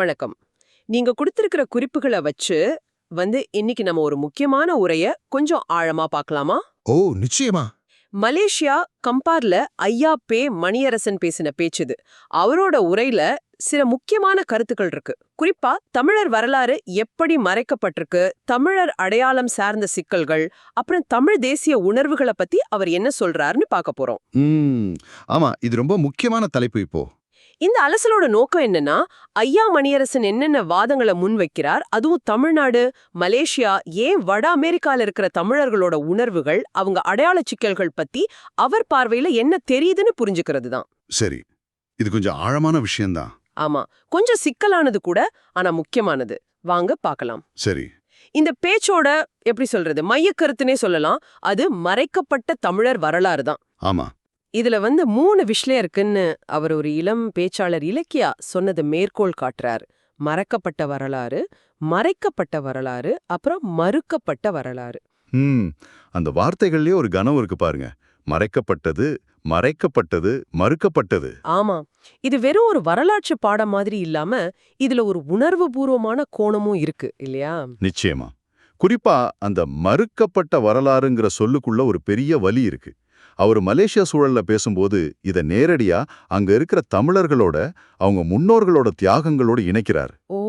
வணக்கம். நீங்க கொடுத்திருக்கிற குறிப்புகளை வச்சு வந்து இன்னைக்கு நம்ம ஒரு முக்கியமான உரைய கொஞ்சம் ஆழமா பார்க்கலாமா ஓ நிச்சயமா. மலேசியா கம்பார்ல ஐயா பே மணியரசன் பேசின பேச்சுது. அவரோட உரையில சில முக்கியமான கருத்துக்கள் இருக்கு. குறிப்பா தமிழர் வரலாறு எப்படி மறைக்கப்பட்டிருக்கு தமிழர் அடையாளம் சார்ந்த சிக்கல்கள் அப்புறம் தமிழ் தேசிய உணர்வுகளை பத்தி அவர் என்ன சொல்றாருன்னு பார்க்க போறோம். ஆமா இது ரொம்ப முக்கியமான தலைப்பு இப்போ. இந்த அலசலோட நோக்கம் என்னன்னா ஐயா மணியரசன் என்னென்ன வாதங்களை முன்வைக்கிறார் அதுவும் தமிழ்நாடு மலேசியா ஏன் வட அமெரிக்கால இருக்கிற தமிழர்களோட உணர்வுகள் அவங்க அடையாள சிக்கல்கள் பத்தி அவர் பார்வையில என்ன தெரியுதுன்னு புரிஞ்சுக்கிறது தான். சரி. இது கொஞ்சம் ஆழமான விஷயம்தான். ஆமா. கொஞ்சம் சிக்கலானது கூட ஆனா முக்கியமானது. வாங்க பார்க்கலாம். சரி. இந்த பேச்சோட எப்படி சொல்றது மையக்கருத்துனே சொல்லலாம். அது மறைக்கப்பட்ட தமிழர் வரலாறு தான். ஆமா. இதுல வந்து மூணு விஷயம் இருக்குன்னு அவர் ஒரு இளம் பேச்சாளர் இலக்கியா சொன்னதை மேற்கோள் காட்டுறார். மறக்கப்பட்ட வரலாறு மறைக்கப்பட்ட வரலாறு அப்புறம் மறுக்கப்பட்ட வரலாறு. அந்த வார்த்தைகள்லயே ஒரு கனம் இருக்கு பாருங்க. மறைக்கப்பட்டது மறைக்கப்பட்டது மறுக்கப்பட்டது. ஆமா. இது வெறும் ஒரு வரலாற்று பாடம் மாதிரி இல்லாம இதுல ஒரு உணர்வு பூர்வமான கோணமும் இருக்கு இல்லையா? நிச்சயமா. குறிப்பா அந்த மறுக்கப்பட்ட வரலாறுங்கிற சொல்லுக்குள்ள ஒரு பெரிய வலி இருக்கு. அவர் மலேசியா சூழல்ல பேசும்போது இத நேரடியா அங்க இருக்கிற தமிழர்களோட அவங்க முன்னோர்களோட தியாகங்களோட இணைக்கிறார். ஓ.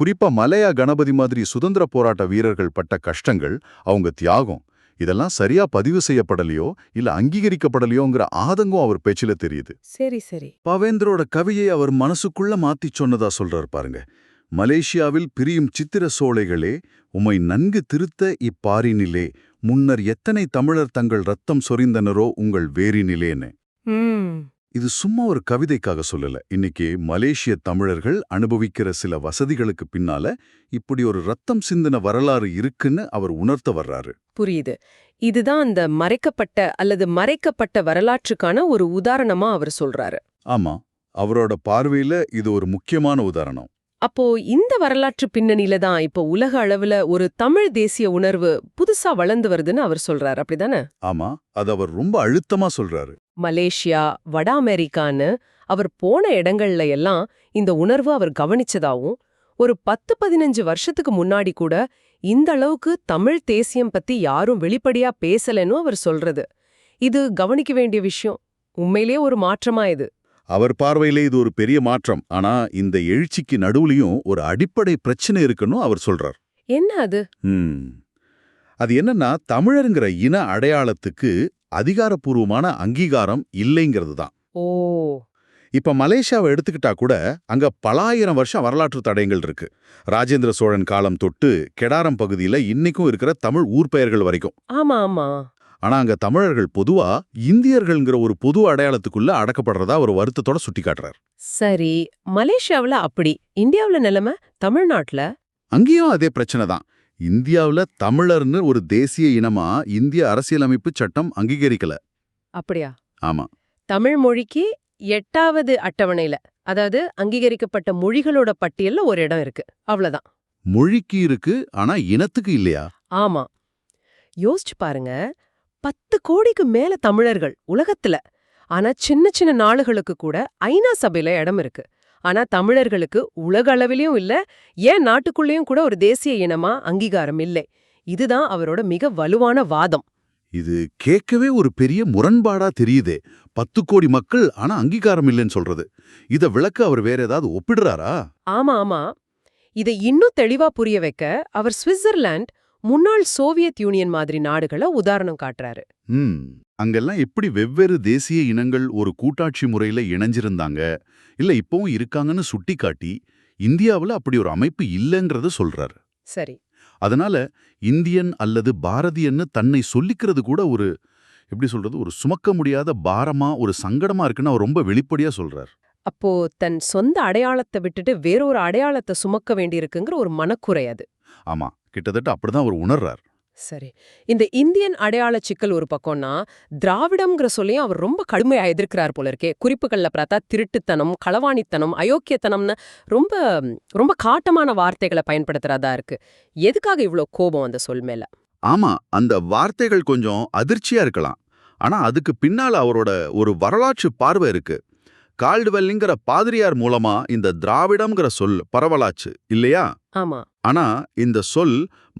குறிப்பா மலையா கணபதி மாதிரி சுதந்திர போராட்ட வீரர்கள் பட்ட கஷ்டங்கள் அவங்க தியாகம் இதெல்லாம் சரியா பதிவு செய்யப்படலையோ இல்ல அங்கீகரிக்கப்படலையோங்கிற ஆதங்கம் அவர் பேச்சில தெரியுது. சரி சரி. பவேந்திரோட கவியை அவர் மனசுக்குள்ள மாத்தி சொன்னதா சொல்றார் பாருங்க. மலேசியாவில் பிரியும் சித்திர சோலைகளே உம்மை நன்கு திருத்த இப்பாரினிலே முன்னர் எத்தனை தமிழர் தங்கள் ரத்தம் சொரிந்தனரோ உங்கள் வேரினிலேன்னு இது சும்மா ஒரு கவிதைக்காக சொல்லல. இன்னைக்கு மலேசிய தமிழர்கள் அனுபவிக்கிற சில வசதிகளுக்கு பின்னால இப்படி ஒரு ரத்தம் சிந்தின வரலாறு இருக்குன்னு அவர் உணர்த்த வர்றாரு. புரியுது. இதுதான் அந்த மறைக்கப்பட்ட அல்லது மறைக்கப்பட்ட வரலாற்றுக்கான ஒரு உதாரணமா அவர் சொல்றாரு. ஆமா. அவரோட பார்வையில இது ஒரு முக்கியமான உதாரணம். அப்போ இந்த வரலாற்று பின்னணியில தான் இப்போ உலக அளவுல ஒரு தமிழ் தேசிய உணர்வு புதுசா வளர்ந்து வருதுன்னு அவர் சொல்றாரு. அப்படிதானே? ஆமா அது அவர் ரொம்ப அழுத்தமா சொல்றாரு. மலேசியா வட அமெரிக்கான்னு அவர் போன இடங்கள்ல எல்லாம் இந்த உணர்வு அவர் கவனிச்சதாவும் ஒரு பத்து பதினஞ்சு வருஷத்துக்கு முன்னாடி கூட இந்த அளவுக்கு தமிழ் தேசியம் பத்தி யாரும் வெளிப்படையா பேசலன்னு அவர் சொல்றது. இது கவனிக்க வேண்டிய விஷயம். உண்மையிலேயே ஒரு மாற்றமா இது. அவர் பார்வையிலே இது ஒரு பெரிய மாற்றம். ஆனா இந்த எழுச்சிக்கு நடுவுலயும் ஒரு அடிப்படை பிரச்சனை இருக்குன்னு அவர் சொல்றார். என்ன அது. அது என்னன்னா தமிழருங்கிற இன அடையாளத்துக்கு அதிகாரப்பூர்வமான அங்கீகாரம் இல்லைங்கிறது தான். ஓ. இப்ப மலேசியாவை எடுத்துக்கிட்டா கூட அங்க பலாயிரம் வருஷம் வரலாற்று தடயங்கள் இருக்கு. ராஜேந்திர சோழன் காலம் தொட்டு கெடாரம் பகுதியில இன்னைக்கும் இருக்கிற தமிழ் ஊர் பெயர்கள் வரைக்கும். ஆமா ஆமா. ஆனா அங்க தமிழர்கள் பொதுவா இந்தியர்கள்ங்கிற ஒரு பொது அடையாளத்துக்குள்ள அடக்கப்படுறதா ஒரு வருத்தத்தோட சுட்டி காட்டுறார் சரி மலேசியாவுல அப்படி. இந்தியாவுல நிலைமை தமிழ்நாட்டுல? அங்கேயும் அதே பிரச்சனை தான். இந்தியாவுல தமிழர்னு ஒரு தேசிய இனமா இந்திய அரசியலமைப்பு சட்டம் அங்கீகரிக்கல. அப்படியா? ஆமா. தமிழ் மொழிக்கு எட்டாவது அட்டவணையில அதாவது அங்கீகரிக்கப்பட்ட மொழிகளோட பட்டியல்ல ஒரு இடம் இருக்கு. அவ்வளவுதான். மொழிக்கு இருக்கு ஆனா இனத்துக்கு இல்லையா? ஆமா. யோசிச்சு பாருங்க பத்து கோடிக்கு மேல தமிழர்கள் உலகத்துல. ஆனா சின்ன சின்ன நாடுகளுக்கு கூட ஐநா சபையில இடம் இருக்கு. ஆனா தமிழர்களுக்கு உலக அளவிலயும் இல்ல ஏன் நாட்டுக்குள்ளேயும் கூட ஒரு தேசிய இனமா அங்கீகாரம் இல்லை? இதுதான் அவரோட மிக வலுவான வாதம். இது கேட்கவே ஒரு பெரிய முரண்பாடா தெரியுதே. பத்து கோடி மக்கள் ஆனா அங்கீகாரம் இல்லைன்னு சொல்றது. இத விளக்க அவர் வேற ஏதாவது ஒப்பிடுறாரா? ஆமா ஆமா. இதை இன்னும் தெளிவா புரிய வைக்க அவர் சுவிட்சர்லாந்து முன்னாள் சோவியத் யூனியன் மாதிரி நாடுகளை உதாரணம் காட்டுறாரு. ம் அங்கெல்லாம் எப்படி வெவ்வேறு தேசிய இனங்கள் ஒரு கூட்டாட்சி முறையில இணைஞ்சிருந்தாங்க இல்ல இப்பவும் இருக்காங்கன்னு சுட்டிக்காட்டி இந்தியாவுல அப்படி ஒரு அமைப்பு இல்லைங்கிறத சொல்றாரு. சரி. அதனால இந்தியன் அல்லது பாரதியன்னு தன்னை சொல்லிக்கிறது கூட ஒரு எப்படி சொல்றது ஒரு சுமக்க முடியாத பாரமா ஒரு சங்கடமா இருக்குன்னு அவர் ரொம்ப வெளிப்படையா சொல்றார். அப்போ தன் சொந்த அடையாளத்தை விட்டுட்டு வேறொரு அடையாளத்தை சுமக்க வேண்டியிருக்குங்கிற ஒரு மனக்குறை அது. ஆமா கிட்டத்தட்ட அப்படிதான் அவர் உணர்றார். சரி. இந்த இந்தியன் அடையாள சிக்கல் ஒரு பக்கம்னா திராவிடம்ங்கிற சொல்லையும் அவர் ரொம்ப கடுமையா எதிர்க்கிறார் போல இருக்கே. குறிப்புகள்ல பார்த்தா திருட்டுத்தனம் களவாணித்தனம் அயோக்கியத்தனம்னு ரொம்ப ரொம்ப காட்டமான வார்த்தைகளை பயன்படுத்துறதா இருக்கு. எதுக்காக இவ்ளோ கோபம் அந்த சொல் மேல? ஆமா அந்த வார்த்தைகள் கொஞ்சம் அதிர்ச்சியா இருக்கலாம். ஆனா அதுக்கு பின்னால அவரோட ஒரு வரலாற்று பார்வை இருக்கு. கால்டுவெல்லிங்கிற பாதிரியார் மூலமா இந்த திராவிடம்ங்கிற சொல் பரவலாச்சு இல்லையா? ஆமா. ஆனா இந்த சொல்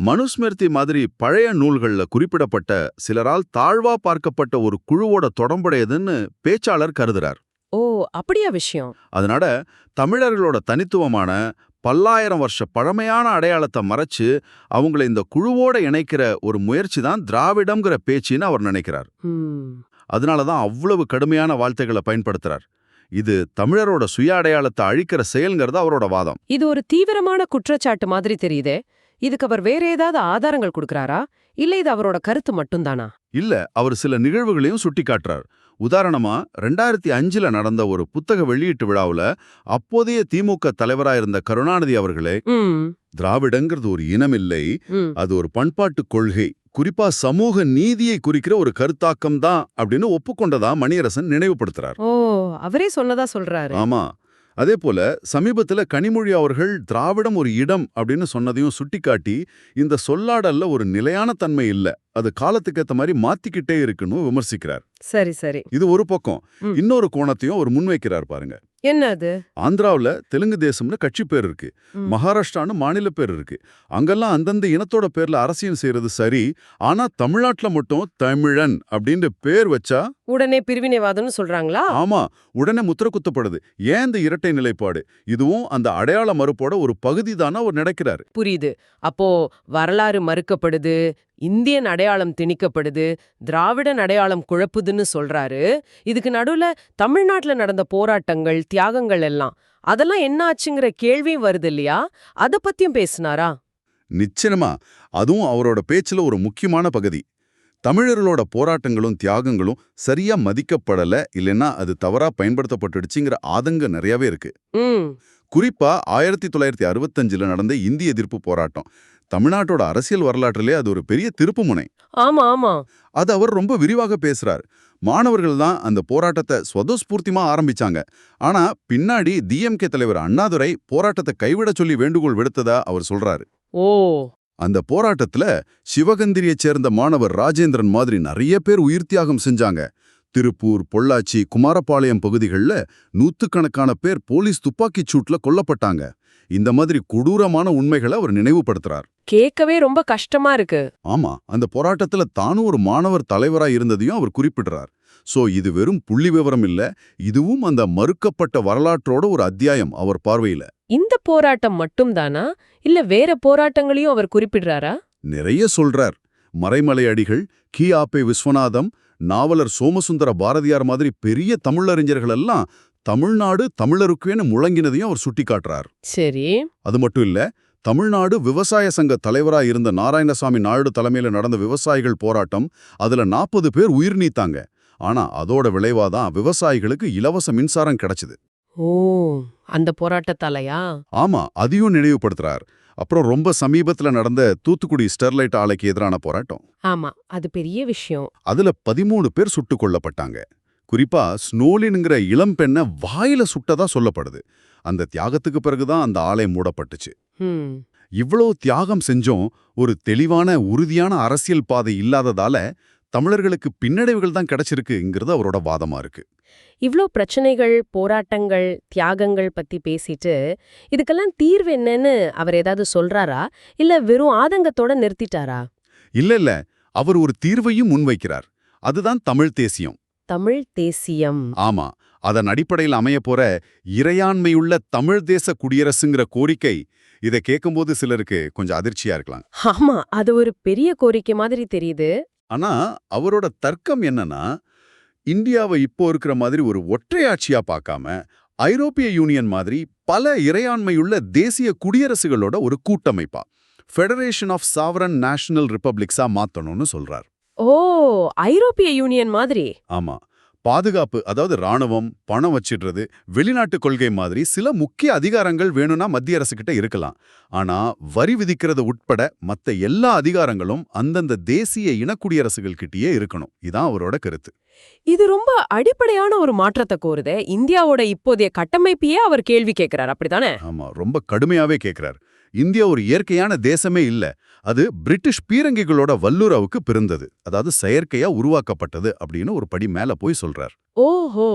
மனுஸ்மிருதி மாதிரி பழைய நூல்கள்ல குறிப்பிடப்பட்ட சிலரால் தாழ்வா பார்க்கப்பட்ட ஒரு குழுவோட தொடர்புடையதுன்னு பேச்சாளர் கருதுறார். ஓ அப்படியா விஷயம். அதனால தமிழர்களோட தனித்துவமான பல்லாயிரம் வருஷ பழமையான அடையாளத்தை மறைச்சு அவங்கள இந்த குழுவோட இணைக்கிற ஒரு முயற்சி தான் திராவிடம்ங்கிற பேச்சுன்னு அவர் நினைக்கிறார். அதனால தான் அவ்வளவு கடுமையான வார்த்தைகளை பயன்படுத்துறார். இது தமிழரோட சுய அடையாளத்தை அழிக்கிற செயல்ங்கிறது அவரோட வாதம். இது ஒரு தீவிரமான குற்றச்சாட்டு மாதிரி தெரியுதே. இதுக்கு அவர் வேற ஏதாவது ஆதாரங்கள் கொடுக்கறாரா? இல்ல இது அவரோட கருத்து மட்டும்தானா? இல்ல அவர் சில நிகழ்வுகளையும் சுட்டிக்காட்டுறார். உதாரணமா ரெண்டாயிரத்தி அஞ்சுல நடந்த ஒரு புத்தக வெளியீட்டு விழாவுல அப்போதைய திமுக தலைவரா இருந்த கருணாநிதி அவர்களே திராவிடங்கிறது ஒரு இனமில்லை ம். அது ஒரு பண்பாட்டு கொள்கை. குறிப்பா சமூக நீதியை குறிக்கிற ஒரு கருத்தாக்கம் தான் அப்படின்னு ஒப்புக்கொண்டதா மணியரசன் நினைவுபடுத்துறார். ஓ அவரே சொன்னதா சொல்றாரு. ஆமா. அதே போல சமீபத்துல கனிமொழி அவர்கள் திராவிடம் ஒரு இடம் அப்படின்னு சொன்னதையும் சுட்டிக்காட்டி இந்த சொல்லாடல்ல ஒரு நிலையான தன்மை இல்ல. அது காலத்துக்கு ஏத்த மாதிரி மாத்திக்கிட்டே இருக்குன்னு விமர்சிக்கிறார். சரி சரி. இது ஒரு பக்கம். இன்னொரு கோணத்தையும் அவர் முன்வைக்கிறார் பாருங்க. என்ன அது ஆந்திராவுல தெலுங்கு தேசம்னு கட்சி பேர் இருக்கு. மகாராஷ்டிரான்னு மாநில பேர் இருக்கு. அங்கெல்லாம் அந்தந்த இனத்தோட பேர்ல அரசியல் செய்யறது சரி. ஆனா தமிழ்நாட்டுல மட்டும் தமிழன் அப்படின்ற பேர் வச்சா உடனே பிரிவினைவாதம்னு சொல்றாங்களா? ஆமா உடனே முத்திர குத்தப்படுது ஏன் இந்த இரட்டை நிலைப்பாடு? இதுவும் அந்த அடையாள மறுப்போட ஒரு பகுதி தானே அவர் நினைக்கிறாரு. புரியுது. அப்போ வரலாறு மறுக்கப்படுது இந்தியன் அடையாளம் திணிக்கப்படுது திராவிடன் அடையாளம் குழப்புதுன்னு சொல்றாரு. இதுக்கு நடுவுல தமிழ்நாட்டுல நடந்த போராட்டங்கள் தியாகங்கள் எல்லாம் அதெல்லாம் என்ன ஆச்சுங்கிற கேள்வியும் வருது இல்லையா? அத பத்தியும் பேசினாரா? நிச்சயமா. அதுவும் அவரோட பேச்சுல ஒரு முக்கியமான பகுதி. தமிழர்களோட போராட்டங்களும் தியாகங்களும் சரியா மதிக்கப்படல இல்லைன்னா அது தவறா பயன்படுத்தப்பட்டுடுச்சுங்கிற ஆதங்கம் நிறையவே இருக்கு. குறிப்பா ஆயிரத்தி தொள்ளாயிரத்தி அறுபத்தஞ்சுல நடந்த இந்திய எதிர்ப்பு போராட்டம். தமிழ்நாட்டோட அரசியல் வரலாற்றிலே அது ஒரு பெரிய திருப்புமுனை ஆமா ஆமா. அது அவர் ரொம்ப விரிவாக பேசுறார். மாணவர்கள் தான் அந்த போராட்டத்தை ஸ்வதஸ்பூர்த்திமா ஆரம்பிச்சாங்க. ஆனா பின்னாடி டிஎம்கே தலைவர் அண்ணாதுரை போராட்டத்தை கைவிட சொல்லி வேண்டுகோள் விடுத்ததா அவர் சொல்றாரு. ஓ. அந்த போராட்டத்துல சிவகந்திரியைச் சேர்ந்த மாணவர் ராஜேந்திரன் மாதிரி நிறைய பேர் உயிர் தியாகம் செஞ்சாங்க. திருப்பூர் பொள்ளாச்சி குமாரபாளையம் பகுதிகளில் நூத்துக்கணக்கான பேர் போலீஸ் துப்பாக்கிச் சூட்ல கொல்லப்பட்டாங்க. இந்த மாதிரி கொடூரமான உண்மைகளை அவர் நினைவுபடுத்துறார். கேட்கவே ரொம்ப கஷ்டமா இருக்கு. ஆமா அந்த போராட்டத்துல தானும் ஒரு மாணவர் தலைவரா இருந்ததையும் அவர் குறிப்பிடுறார். சோ இது வெறும் புள்ளி விவரம் இல்ல இதுவும் அந்த மறுக்கப்பட்ட வரலாற்றோட ஒரு அத்தியாயம் அவர் பார்வையில. இந்த போராட்டம் மட்டும்தானா? இல்ல வேற போராட்டங்களையும் அவர் குறிப்பிடுறாரா? நிறைய சொல்றார். மறைமலை அடிகள் கி ஆப்பே விஸ்வநாதம் நாவலர் சோமசுந்தர பாரதியார் மாதிரி பெரிய தமிழறிஞர்கள் எல்லாம் தமிழ்நாடு தமிழருக்குன்னு முழங்கினதையும் அவர் சுட்டிக்காட்டுறார். சரி. அது மட்டும் இல்ல தமிழ்நாடு விவசாய சங்க தலைவரா இருந்த நாராயணசாமி நாயுடு தலைமையில நடந்த விவசாயிகள் போராட்டம் அதுல நாற்பது பேர் உயிர் நீத்தாங்க. ஆனா அதோட விளைவாதான் விவசாயிகளுக்கு இலவச மின்சாரம் கிடைச்சது. ஓ அந்த போராட்டத்தாலயா? ஆமா அதையும் நினைவுபடுத்துறார். அப்புறம் ரொம்ப சமீபத்துல நடந்த தூத்துக்குடி ஸ்டெர்லைட் ஆலைக்கு எதிரான போராட்டம். ஆமா அது பெரிய விஷயம். அதுல பதிமூணு பேர் சுட்டுக் கொல்லப்பட்டாங்க குறிப்பா ஸ்னோலின்ங்கிற இளம் பெண்ணை வாயில சுட்டதா சொல்லப்படுது. அந்த தியாகத்துக்கு பிறகுதான் அந்த ஆலை மூடப்பட்டுச்சு. ஹம். இவ்வளோ தியாகம் செஞ்சும் ஒரு தெளிவான உறுதியான அரசியல் பாதை இல்லாததால தமிழர்களுக்கு பின்னடைவுகள் தான் கிடைச்சிருக்குங்கிறது அவரோட வாதமா இருக்கு. இவ்ளோ பிரச்சனைகள் போராட்டங்கள் தியாகங்கள் பத்தி பேசிட்டு இதுக்கெல்லாம் தீர்வு என்னன்னு அவர் ஏதாவது சொல்றாரா? இல்ல வெறும் ஆதங்கத்தோட நிறுத்திட்டாரா? இல்ல இல்ல. அவர் ஒரு தீர்வையும் முன்வைக்கிறார். அதுதான் தமிழ் தேசியம். தமிழ் தேசியம். ஆமா. அதன் அடிப்படையில் அமைய போற இறையாண்மையுள்ள தமிழ் தேச குடியரசுங்கிற கோரிக்கை இதை கேட்கும்போது சிலருக்கு கொஞ்சம் அதிர்ச்சியா இருக்கலாம். ஆமா. அது ஒரு பெரிய கோரிக்கை மாதிரி தெரியுது. ஆனா அவரோட தர்க்கம் என்னன்னா இந்தியாவை இப்போ இருக்கிற மாதிரி ஒரு ஒற்றையாட்சியா பார்க்காம ஐரோப்பிய யூனியன் மாதிரி பல இறையாண்மையுள்ள தேசிய குடியரசுகளோட ஒரு கூட்டமைப்பா ஃபெடரேஷன் ஆஃப் சாவரன் நேஷனல் ரிப்பப்ளிக்ஸா மாத்தணும்னு சொல்றார். ஓ ஐரோப்பிய யூனியன் மாதிரி? ஆமா. பாதுகாப்பு அதாவது ராணுவம் பணம் வச்சிடுறது வெளிநாட்டு கொள்கை மாதிரி சில முக்கிய அதிகாரங்கள் வேணும்னா மத்திய அரசு கிட்ட இருக்கலாம். ஆனா வரி விதிக்கிறது உட்பட மத்த எல்லா அதிகாரங்களும் அந்தந்த தேசிய இனக்குடியரசுகள் கிட்டயே இருக்கணும். இதான் அவரோட கருத்து. இது ரொம்ப அடிப்படையான ஒரு மாற்றத்தை கோருதே. இந்தியாவோட இப்போதைய கட்டமைப்பையே அவர் கேள்வி கேட்கிறார் அப்படிதானே ஆமா ரொம்ப கடுமையாவே கேக்குறார். இந்தியா ஒரு இயற்கையான தேசமே இல்ல. அது பிரிட்டிஷ் பீரங்கிகளோட வல்லுறவுக்கு பிறந்தது. அதாவது செயற்கையா உருவாக்கப்பட்டது அப்படின்னு ஒரு படி மேல போய் சொல்றார். ஓஹோ!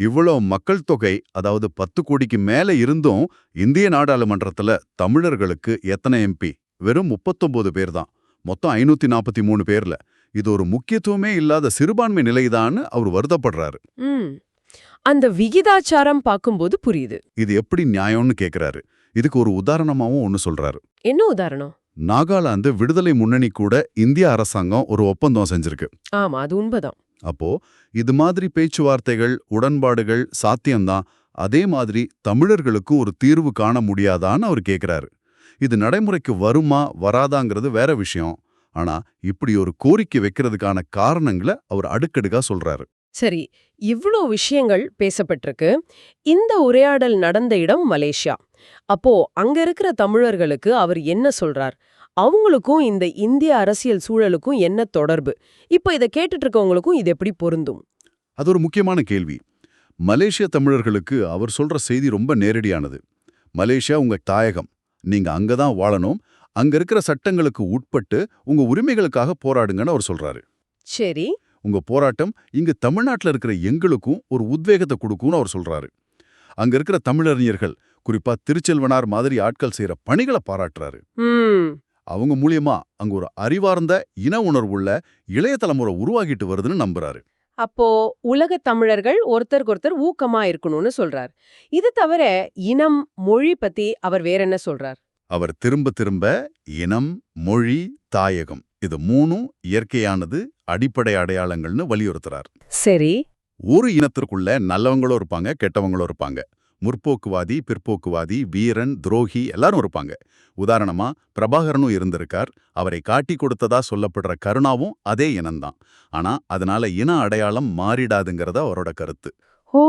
இவ்வளோ மக்கள் தொகை அதாவது பத்து கோடிக்கு மேல இருந்தும் இந்திய நாடாளுமன்றத்துல தமிழர்களுக்கு எத்தனை எம்பி? வெறும் 39 பேர் தான். மொத்தம் ஐநூத்தி நாற்பத்தி மூணு பேர்ல. இது ஒரு முக்கியத்துவமே இல்லாத சிறுபான்மை நிலைதான்னு அவர் வருத்தப்படுறாரு. அந்த விகிதாச்சாரம் பார்க்கும்போது புரியுது. இது எப்படி நியாயம்னு கேக்குறாரு. இதுக்கு ஒரு உதாரணமாவும் ஒன்னு சொல்றாரு. என்ன உதாரணம்? நாகாலாந்து விடுதலை முன்னணி கூட இந்திய அரசாங்கம் ஒரு ஒப்பந்தம் செஞ்சிருக்கு. ஆமா அது உண்மைதான். அப்போ இது மாதிரி பேச்சுவார்த்தைகள் உடன்பாடுகள் சாத்தியம்தான். அதே மாதிரி தமிழர்களுக்கும் ஒரு தீர்வு காண முடியாதான்னு அவர் கேக்குறாரு. இது நடைமுறைக்கு வருமா வராதாங்கிறது வேற விஷயம். ஆனா இப்படி ஒரு கோரிக்கை வைக்கிறதுக்கான காரணங்களை அவர் அடுக்கடுக்கா சொல்றாரு. சரி இவ்ளோ விஷயங்கள் பேசப்பட்டிருக்கு. இந்த உரையாடல் நடந்த இடம் மலேசியா. அப்போ அங்க இருக்கிற தமிழர்களுக்கு அவர் என்ன சொல்றார்? அவங்களுக்கும் இந்த இந்திய அரசியல் சூழலுக்கும் என்ன தொடர்பு? இப்போ இதை கேட்டுட்டு இருக்கவங்களுக்கும் இது எப்படி பொருந்தும்? அது ஒரு முக்கியமான கேள்வி. மலேசிய தமிழர்களுக்கு அவர் சொல்ற செய்தி ரொம்ப நேரடியானது. மலேசியா உங்க தாயகம். நீங்க அங்கதான் வாழணும். அங்க இருக்கிற சட்டங்களுக்கு உட்பட்டு உங்க உரிமைகளுக்காக போராடுங்கன்னு அவர் சொல்றாரு. சரி. உங்க போராட்டம் இங்க தமிழ்நாட்டுல இருக்கிற எங்களுக்கும் ஒரு உத்வேகத்தை கொடுக்கும்னு அவர் சொல்றாரு. அங்க இருக்கிற தமிழறிஞர்கள் குறிப்பா திருச்செல்வனார் மாதிரி ஆட்கள் செய்யற பணிகளை பாராட்டுறாரு. அவங்க மூலியமா அங்க ஒரு அறிவார்ந்த இன உணர்வுள்ள இளைய தலைமுறை உருவாகிட்டு வருதுன்னு நம்புறாரு. அப்போ உலக தமிழர்கள் ஒருத்தருக்கொருத்தர் ஊக்கமா இருக்கணும்னு சொல்றார். இது தவிர இனம் மொழி பத்தி அவர் வேற என்ன சொல்றார்? அவர் திரும்ப திரும்ப இனம் மொழி தாயகம் இது மூணும் இயற்கையானது அடிப்படை அடையாளங்கள்னு வலியுறுத்துறார். சரி. ஒரு இனத்திற்குள்ள நல்லவங்களும் இருப்பாங்க கெட்டவங்களும் இருப்பாங்க. முற்போக்குவாதி பிற்போக்குவாதி வீரன் துரோகி எல்லாரும் இருப்பாங்க. உதாரணமா பிரபாகரனும் இருந்திருக்கார். அவரை காட்டி கொடுத்ததா சொல்லப்படுற கருணாவும் அதே இனம்தான். ஆனா அதனால இன அடையாளம் மாறிடாதுங்கிறத அவரோட கருத்து. ஓ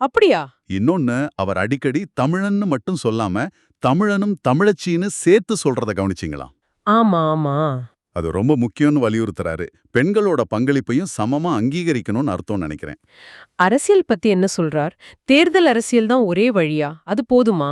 அப்படியா? இன்னொன்னு அவர் அடிக்கடி தமிழன்னு மட்டும் சொல்லாம தமிழனும் தமிழச்சின்னு சேர்த்து சொல்றத கவனிச்சிங்களா? ஆமா ஆமா. அது ரொம்ப முக்கியம்னு வலியுறுத்துறாரு. பெண்களோட பங்களிப்பையும் சமமா அங்கீகரிக்கணும்னு அர்த்தம் நினைக்கிறேன். அரசியல் பத்தி என்ன சொல்றார்? தேர்தல் அரசியல் தான் ஒரே வழியா? அது போதுமா?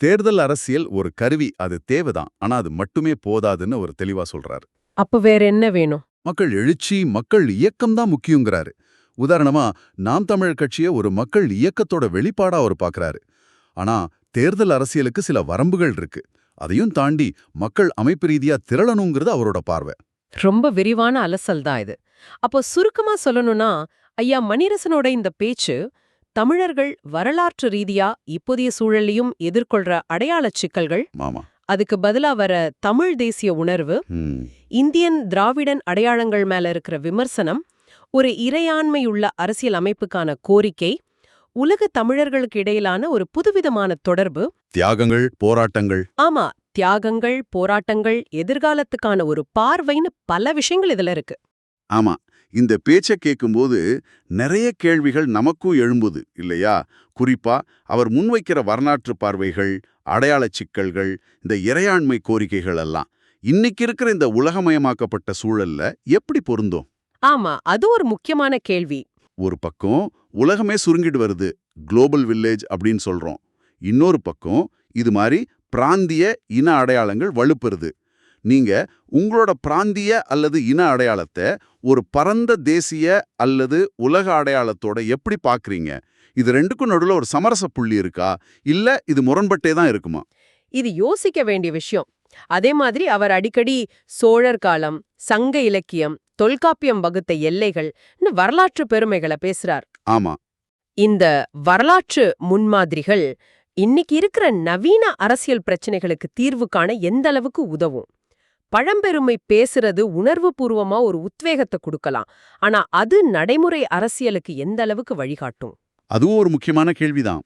தேர்தல் அரசியல் ஒரு கருவி அது தேவைதான். ஆனா அது மட்டுமே போதாதுன்னு அவர் தெளிவா சொல்றாரு. அப்ப வேற என்ன வேணும்? மக்கள் எழுச்சி மக்கள் இயக்கம் தான் முக்கியங்கிறாரு. உதாரணமா நாம் தமிழர் கட்சியை ஒரு மக்கள் இயக்கத்தோட வெளிப்பாடா அவர் பார்க்கறாரு ஆனா தேர்தல் அரசியலுக்கு சில வரம்புகள் இருக்கு. அதையும் தாண்டி மக்கள் அமைப்பு ரீதியா திரளணுங்கிறது அவரோட பார்வை. ரொம்ப விரிவான அலசல் தான் இது. அப்போ சுருக்கமா சொல்லணும்னா ஐயா மணிரசனோட இந்த பேச்சு தமிழர்கள் வரலாற்று ரீதியா இப்போதைய சூழல்லையும் எதிர்கொள்ற அடையாளச் சிக்கல்கள் அதுக்கு பதிலா வர தமிழ் தேசிய உணர்வு இந்தியன் திராவிடன் அடையாளங்கள் மேல இருக்கிற விமர்சனம் ஒரு இறையாண்மையுள்ள அரசியல் அமைப்புக்கான கோரிக்கை உலக தமிழர்களுக்கு இடையிலான ஒரு புதுவிதமான தொடர்பு. தியாகங்கள் போராட்டங்கள். ஆமா தியாகங்கள் போராட்டங்கள் எதிர்காலத்துக்கான ஒரு பார்வைன்னு பல விஷயங்கள் இதுல இருக்கு. ஆமா இந்த பேச்சை கேட்கும்போது நிறைய கேள்விகள் நமக்கும் எழும்புது இல்லையா? குறிப்பா அவர் முன்வைக்கிற வரலாற்று பார்வைகள் அடையாளச் சிக்கல்கள் இந்த இறையாண்மை கோரிக்கைகள் எல்லாம். இன்னைக்கு இருக்கிற இந்த உலகமயமாக்கப்பட்ட சூழல்ல எப்படி பொருந்தும்? ஆமா அது ஒரு முக்கியமான கேள்வி. ஒரு பக்கம் உலகமே சுருங்கிட்டு வருது. குளோபல் வில்லேஜ் அப்படின்னு சொல்றோம். இன்னொரு பக்கம் இது மாதிரி பிராந்திய இன அடையாளங்கள் வலுப்பெறுது. நீங்க உங்களோட பிராந்திய அல்லது இன அடையாளத்தை ஒரு பரந்த தேசிய அல்லது உலக அடையாளத்தோட எப்படி பார்க்குறீங்க? இது ரெண்டுக்கும் நடுவுல ஒரு சமரச புள்ளி இருக்கா? இல்ல இது முரண்பட்டே தான் இருக்குமா? இது யோசிக்க வேண்டிய விஷயம். அதே மாதிரி அவர் அடிக்கடி சோழர் காலம் சங்க இலக்கியம் தொல்காப்பியம் வகுத்த எல்லைகள் வரலாற்று பெருமைகளை பேசுறார். ஆமா. இந்த வரலாற்று முன்மாதிரிகள் இன்னைக்கு இருக்கிற நவீன அரசியல் பிரச்சனைகளுக்கு தீர்வு காண எந்த அளவுக்கு உதவும்? பழம்பெருமை பேசுறது உணர்வுபூர்வமா ஒரு உத்வேகத்தை கொடுக்கலாம். ஆனா அது நடைமுறை அரசியலுக்கு எந்த அளவுக்கு வழிகாட்டும்? அதுவும் ஒரு முக்கியமான கேள்விதான்.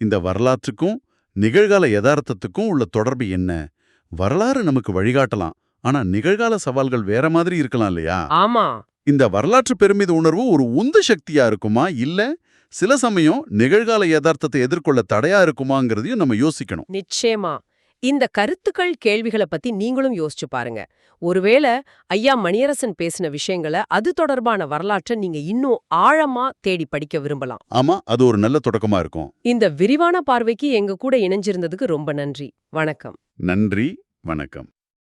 இந்த வரலாற்றுக்கும் நிகழ்கால யதார்த்தத்துக்கும் உள்ள தொடர்பு என்ன? வரலாறு நமக்கு வழிகாட்டலாம். ஆனா நிகழ்கால சவால்கள் வேற மாதிரி இருக்கலாம் இல்லையா? ஆமா. இந்த வரலாற்று பெருமித உணர்வு ஒரு உந்து சக்தியா இருக்குமா? இல்ல சில சமயம் நிகழ்கால யதார்த்தத்தை எதிர்கொள்ள தடையா இருக்குமாங்கிறதையும் நம்ம யோசிக்கணும். நிச்சயமா. இந்த கருத்துக்கள் கேள்விகளை பத்தி நீங்களும் யோசிச்சு பாருங்க. ஒருவேளை ஐயா மணியரசன் பேசின விஷயங்களை அது தொடர்பான வரலாற்றை நீங்க இன்னும் ஆழமா தேடி படிக்க விரும்பலாம். ஆமா அது ஒரு நல்ல தொடக்கமா இருக்கும். இந்த விரிவான பார்வைக்கு எங்க கூட இணைஞ்சிருந்ததுக்கு ரொம்ப நன்றி. வணக்கம். நன்றி வணக்கம்.